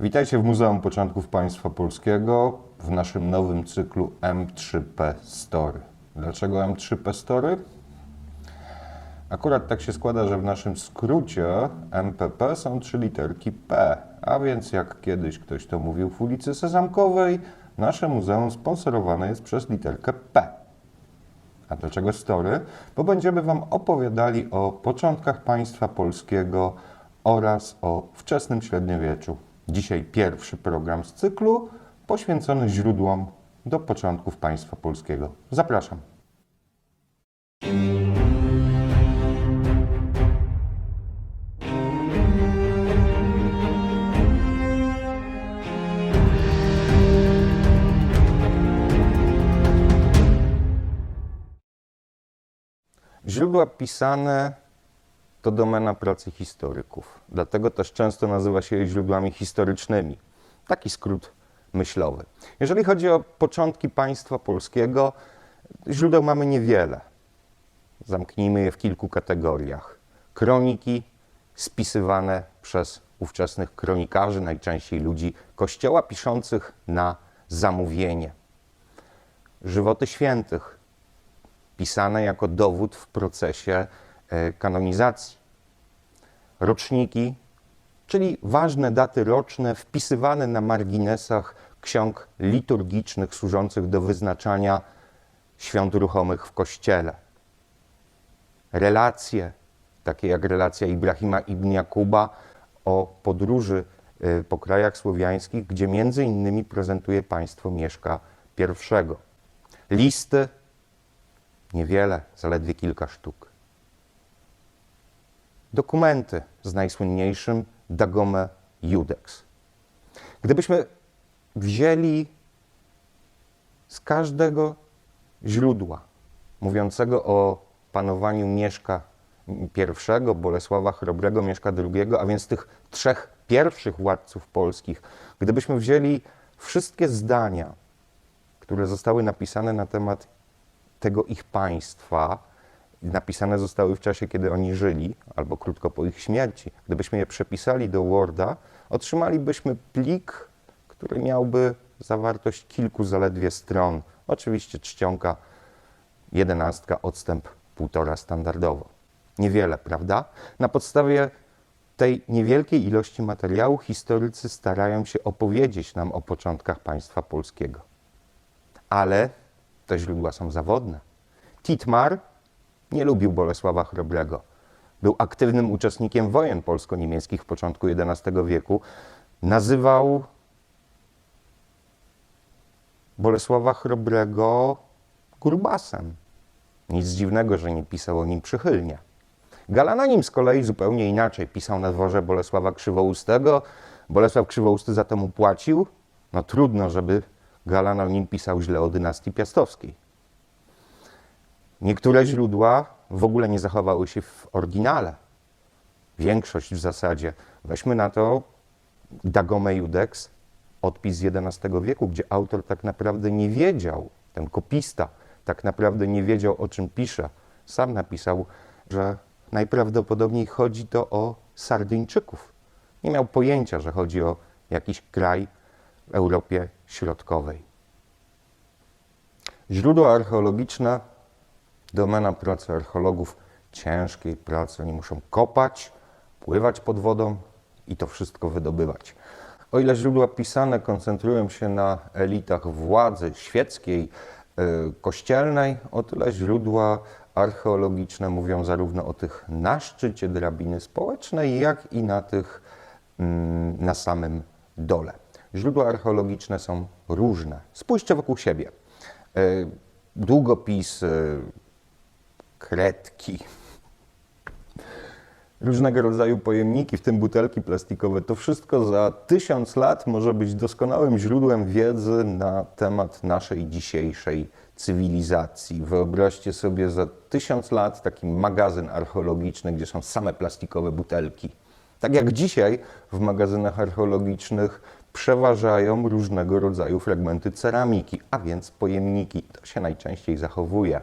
Witajcie w Muzeum Początków Państwa Polskiego w naszym nowym cyklu M3P Story. Dlaczego M3P Story? Akurat tak się składa, że w naszym skrócie MPP są trzy literki P, a więc jak kiedyś ktoś to mówił w ulicy Sezamkowej, nasze muzeum sponsorowane jest przez literkę P. A dlaczego story? Bo będziemy Wam opowiadali o początkach państwa polskiego oraz o wczesnym średniowieczu. Dzisiaj pierwszy program z cyklu poświęcony źródłom do początków państwa polskiego. Zapraszam. Źródła pisane to domena pracy historyków. Dlatego też często nazywa się je źródłami historycznymi. Taki skrót myślowy. Jeżeli chodzi o początki państwa polskiego, źródeł mamy niewiele. Zamknijmy je w kilku kategoriach. Kroniki spisywane przez ówczesnych kronikarzy, najczęściej ludzi kościoła, piszących na zamówienie. Żywoty świętych, pisane jako dowód w procesie kanonizacji. Roczniki, czyli ważne daty roczne wpisywane na marginesach ksiąg liturgicznych służących do wyznaczania świąt ruchomych w kościele. Relacje, takie jak relacja Ibrahima ibn Jakuba o podróży e, po krajach słowiańskich, gdzie między innymi prezentuje państwo Mieszka I. Listy, Niewiele, zaledwie kilka sztuk. Dokumenty z najsłynniejszym Dagome Judex. Gdybyśmy wzięli z każdego źródła mówiącego o panowaniu Mieszka I, Bolesława Chrobrego, Mieszka II, a więc tych trzech pierwszych władców polskich, gdybyśmy wzięli wszystkie zdania, które zostały napisane na temat tego ich państwa napisane zostały w czasie, kiedy oni żyli, albo krótko po ich śmierci. Gdybyśmy je przepisali do Worda, otrzymalibyśmy plik, który miałby zawartość kilku zaledwie stron. Oczywiście czcionka, jedenastka, odstęp półtora standardowo. Niewiele, prawda? Na podstawie tej niewielkiej ilości materiału historycy starają się opowiedzieć nam o początkach państwa polskiego. Ale te źródła są zawodne. Titmar nie lubił Bolesława Chrobrego. Był aktywnym uczestnikiem wojen polsko-niemieckich w początku XI wieku. Nazywał Bolesława Chrobrego grubasem. Nic dziwnego, że nie pisał o nim przychylnie. Galananim z kolei zupełnie inaczej pisał na dworze Bolesława Krzywoustego. Bolesław Krzywousty za to mu płacił. No trudno, żeby Galan o nim pisał źle o dynastii piastowskiej. Niektóre źródła w ogóle nie zachowały się w oryginale. Większość w zasadzie. Weźmy na to Dagome Judex, odpis z XI wieku, gdzie autor tak naprawdę nie wiedział, ten kopista tak naprawdę nie wiedział, o czym pisze. Sam napisał, że najprawdopodobniej chodzi to o Sardyńczyków. Nie miał pojęcia, że chodzi o jakiś kraj w Europie Środkowej. Źródła archeologiczne, domena pracy archeologów, ciężkiej pracy. Oni muszą kopać, pływać pod wodą i to wszystko wydobywać. O ile źródła pisane koncentrują się na elitach władzy świeckiej, yy, kościelnej, o tyle źródła archeologiczne mówią zarówno o tych na szczycie drabiny społecznej, jak i na tych yy, na samym dole. Źródła archeologiczne są różne. Spójrzcie wokół siebie. Yy, Długopis, kredki, różnego rodzaju pojemniki, w tym butelki plastikowe. To wszystko za tysiąc lat może być doskonałym źródłem wiedzy na temat naszej dzisiejszej cywilizacji. Wyobraźcie sobie za tysiąc lat taki magazyn archeologiczny, gdzie są same plastikowe butelki. Tak jak dzisiaj w magazynach archeologicznych przeważają różnego rodzaju fragmenty ceramiki, a więc pojemniki. To się najczęściej zachowuje.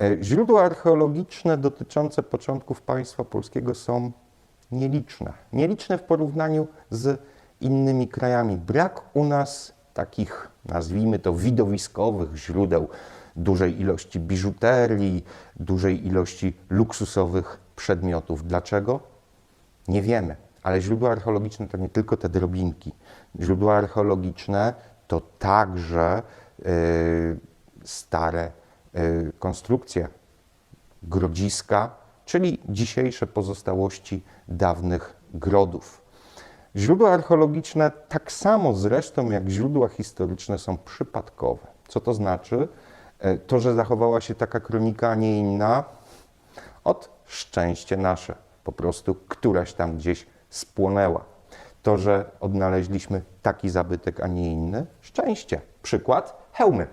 E, Źródła archeologiczne dotyczące początków państwa polskiego są nieliczne. Nieliczne w porównaniu z innymi krajami. Brak u nas takich, nazwijmy to, widowiskowych źródeł dużej ilości biżuterii, dużej ilości luksusowych przedmiotów. Dlaczego? Nie wiemy, ale źródła archeologiczne to nie tylko te drobinki. Źródła archeologiczne to także y, stare konstrukcje, grodziska, czyli dzisiejsze pozostałości dawnych grodów. Źródła archeologiczne, tak samo zresztą jak źródła historyczne, są przypadkowe. Co to znaczy? E, To, że zachowała się taka kronika, a nie inna, od szczęście nasze. Po prostu któraś tam gdzieś spłonęła. To, że odnaleźliśmy taki zabytek, a nie inny, szczęście. Przykład hełmy.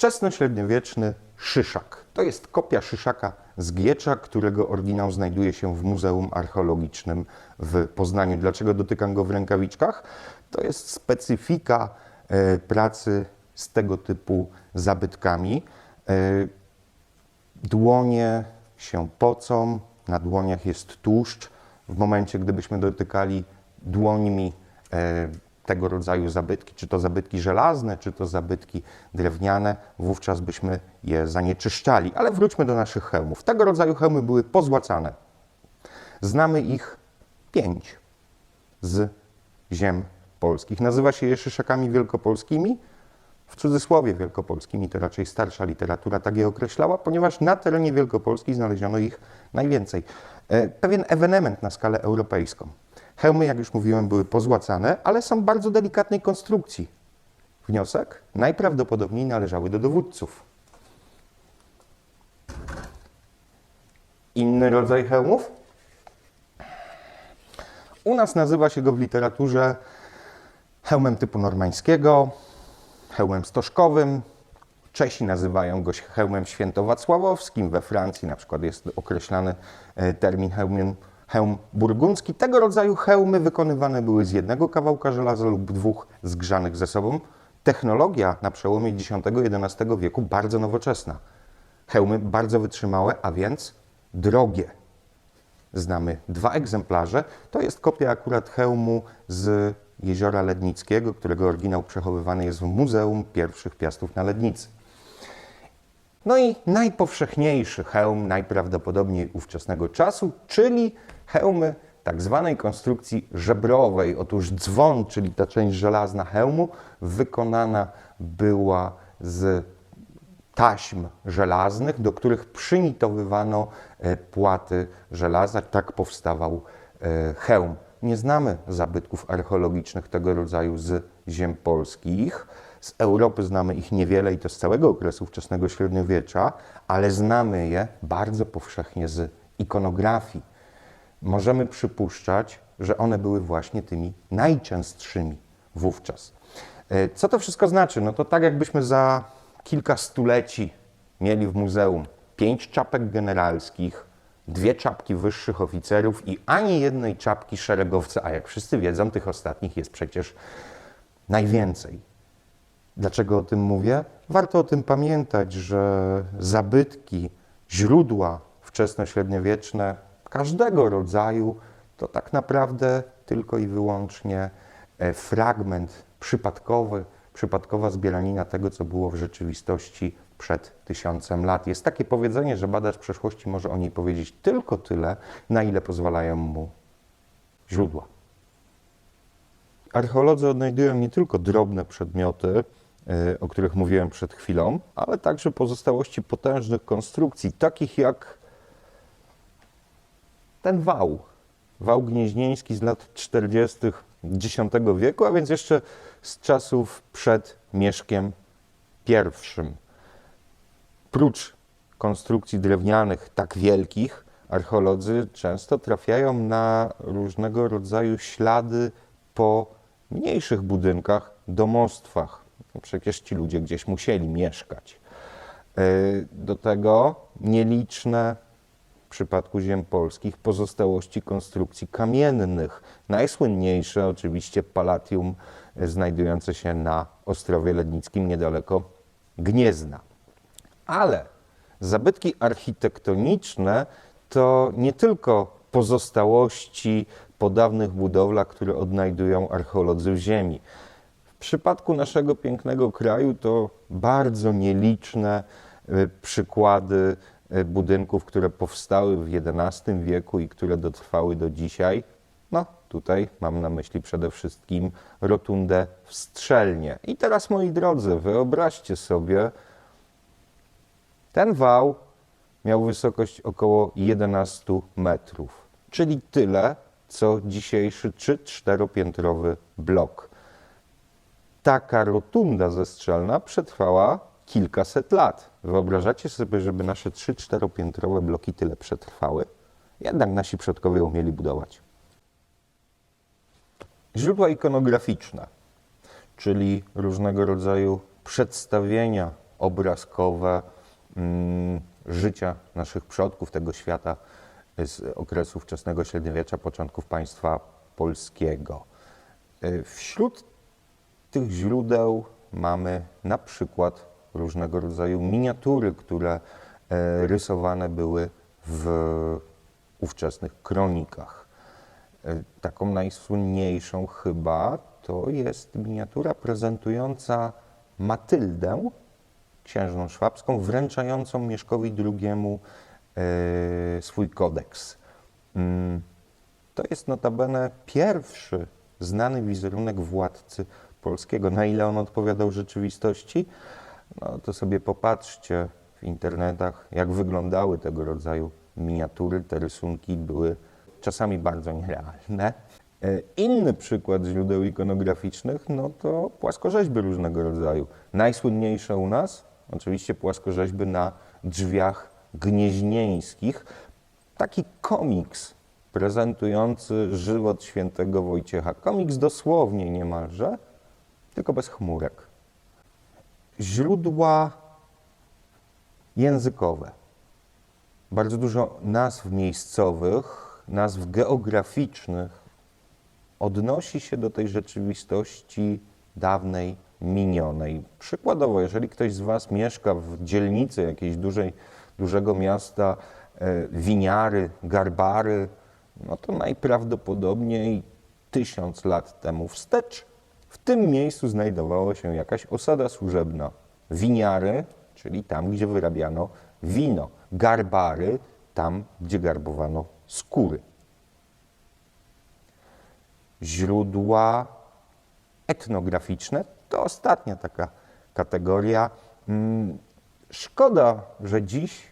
Wczesnośredniowieczny szyszak. To jest kopia szyszaka z Giecza, którego oryginał znajduje się w Muzeum Archeologicznym w Poznaniu. Dlaczego dotykam go w rękawiczkach? To jest specyfika e, pracy z tego typu zabytkami. E, Dłonie się pocą, na dłoniach jest tłuszcz. W momencie, gdybyśmy dotykali dłońmi e, tego rodzaju zabytki, czy to zabytki żelazne, czy to zabytki drewniane, wówczas byśmy je zanieczyszczali. Ale wróćmy do naszych hełmów. Tego rodzaju hełmy były pozłacane. Znamy ich pięć z ziem polskich. Nazywa się je szyszakami wielkopolskimi. W cudzysłowie wielkopolskimi to raczej starsza literatura tak je określała, ponieważ na terenie Wielkopolski znaleziono ich najwięcej. E, Pewien ewenement na skalę europejską. Hełmy, jak już mówiłem, były pozłacane, ale są bardzo delikatnej konstrukcji. Wniosek? Najprawdopodobniej należały do dowódców. Inny rodzaj hełmów? U nas nazywa się go w literaturze hełmem typu normańskiego, hełmem stożkowym. Czesi nazywają go hełmem świętowacławowskim. We Francji na przykład jest określany e, termin hełmem, hełm burgundzki. Tego rodzaju hełmy wykonywane były z jednego kawałka żelaza lub dwóch zgrzanych ze sobą. Technologia na przełomie X i XI wieku bardzo nowoczesna. Hełmy bardzo wytrzymałe, a więc drogie. Znamy dwa egzemplarze. To jest kopia akurat hełmu z jeziora Lednickiego, którego oryginał przechowywany jest w Muzeum Pierwszych Piastów na Lednicy. No i najpowszechniejszy hełm najprawdopodobniej ówczesnego czasu, czyli hełmy tak zwanej konstrukcji żebrowej. Otóż dzwon, czyli ta część żelazna hełmu, wykonana była z taśm żelaznych, do których przymitowywano e, płaty żelaza. Tak powstawał e, hełm. Nie znamy zabytków archeologicznych tego rodzaju z ziem polskich. Z Europy znamy ich niewiele i to z całego okresu wczesnego średniowiecza, ale znamy je bardzo powszechnie z ikonografii. Możemy przypuszczać, że one były właśnie tymi najczęstszymi wówczas. E, Co to wszystko znaczy? No to tak jakbyśmy za kilka stuleci mieli w muzeum pięć czapek generalskich, dwie czapki wyższych oficerów i ani jednej czapki szeregowca, a jak wszyscy wiedzą, tych ostatnich jest przecież najwięcej. Dlaczego o tym mówię? Warto o tym pamiętać, że zabytki, źródła wczesnośredniowieczne każdego rodzaju to tak naprawdę tylko i wyłącznie e, fragment przypadkowy, przypadkowa zbieranina tego, co było w rzeczywistości przed tysiącem lat. Jest takie powiedzenie, że badacz przeszłości może o niej powiedzieć tylko tyle, na ile pozwalają mu źródła. Archeolodzy odnajdują nie tylko drobne przedmioty, o których mówiłem przed chwilą, ale także pozostałości potężnych konstrukcji, takich jak ten wał. Wał gnieźnieński z lat 40. X wieku, a więc jeszcze z czasów przed Mieszkiem I. Prócz konstrukcji drewnianych tak wielkich, archeolodzy często trafiają na różnego rodzaju ślady po mniejszych budynkach, domostwach. Przecież ci ludzie gdzieś musieli mieszkać. E, Do tego nieliczne w przypadku ziem polskich pozostałości konstrukcji kamiennych. Najsłynniejsze oczywiście Palatium znajdujące się na Ostrowie Lednickim niedaleko Gniezna. Ale zabytki architektoniczne to nie tylko pozostałości po dawnych budowlach, które odnajdują archeolodzy w ziemi. W przypadku naszego pięknego kraju to bardzo nieliczne y, przykłady y, budynków, które powstały w XI wieku i które dotrwały do dzisiaj. No, tutaj mam na myśli przede wszystkim rotundę w Strzelnie. I teraz, moi drodzy, wyobraźcie sobie, ten wał miał wysokość około 11 metrów, czyli tyle, co dzisiejszy czy czteropiętrowy blok. Taka rotunda zestrzelna przetrwała kilkaset lat. Wyobrażacie sobie, żeby nasze trzy czteropiętrowe bloki tyle przetrwały? Jednak nasi przodkowie umieli budować. Źródła ikonograficzne, czyli różnego rodzaju przedstawienia obrazkowe mm, życia naszych przodków, tego świata z okresu wczesnego średniowiecza, początków państwa polskiego. Y, Wśród tych źródeł mamy na przykład różnego rodzaju miniatury, które e, rysowane były w ówczesnych kronikach. E, Taką najsłynniejszą chyba to jest miniatura prezentująca Matyldę, księżną szwabską, wręczającą Mieszkowi II e, swój kodeks. Mm, To jest notabene pierwszy znany wizerunek władcy polskiego. Na ile on odpowiadał rzeczywistości, no to sobie popatrzcie w internetach, jak wyglądały tego rodzaju miniatury. Te rysunki były czasami bardzo nierealne. E, Inny przykład źródeł ikonograficznych, no to płaskorzeźby różnego rodzaju. Najsłynniejsze u nas, oczywiście płaskorzeźby na drzwiach gnieźnieńskich. Taki komiks prezentujący żywot świętego Wojciecha. Komiks dosłownie niemalże, tylko bez chmurek. Źródła językowe. Bardzo dużo nazw miejscowych, nazw geograficznych odnosi się do tej rzeczywistości dawnej, minionej. Przykładowo, jeżeli ktoś z Was mieszka w dzielnicy jakiejś dużej, dużego miasta, e, winiary, garbary, no to najprawdopodobniej tysiąc lat temu wstecz w tym miejscu znajdowała się jakaś osada służebna. Winiary, czyli tam, gdzie wyrabiano wino. Garbary, tam, gdzie garbowano skóry. Źródła etnograficzne to ostatnia taka kategoria. Mm, Szkoda, że dziś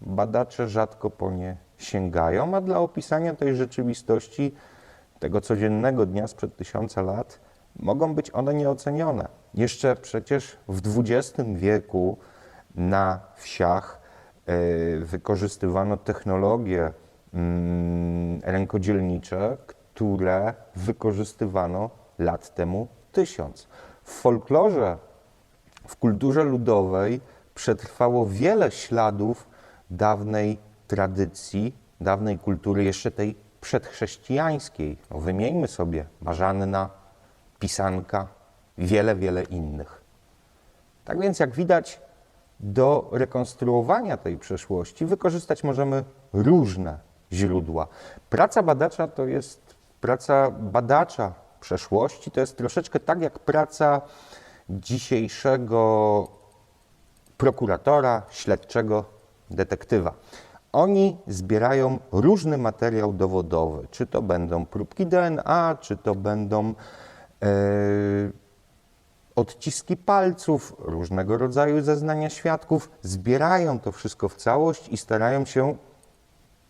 badacze rzadko po nie sięgają, a dla opisania tej rzeczywistości, tego codziennego dnia sprzed tysiąca lat, mogą być one nieocenione. Jeszcze przecież w XX wieku na wsiach e, wykorzystywano technologie mm, rękodzielnicze, które wykorzystywano lat temu tysiąc. W folklorze, w kulturze ludowej przetrwało wiele śladów dawnej tradycji, dawnej kultury, jeszcze tej przedchrześcijańskiej. No, wymieńmy sobie Marzanna, Pisanka, wiele, wiele innych. Tak więc, jak widać, do rekonstruowania tej przeszłości wykorzystać możemy różne źródła. Praca badacza to jest praca badacza przeszłości, to jest troszeczkę tak jak praca dzisiejszego prokuratora, śledczego, detektywa. Oni zbierają różny materiał dowodowy, czy to będą próbki DNA, czy to będą odciski palców, różnego rodzaju zeznania świadków, zbierają to wszystko w całość i starają się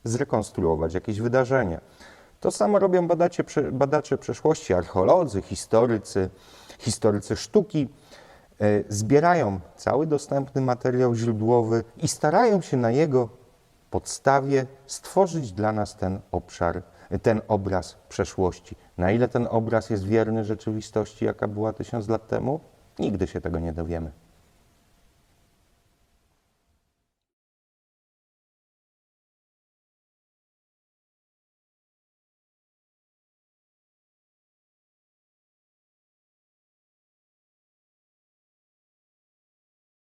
zrekonstruować jakieś wydarzenie. To samo robią badacze, badacze przeszłości, archeolodzy, historycy, historycy sztuki. E, Zbierają cały dostępny materiał źródłowy i starają się na jego podstawie stworzyć dla nas ten obszar, ten obraz przeszłości. Na ile ten obraz jest wierny rzeczywistości, jaka była tysiąc lat temu, nigdy się tego nie dowiemy.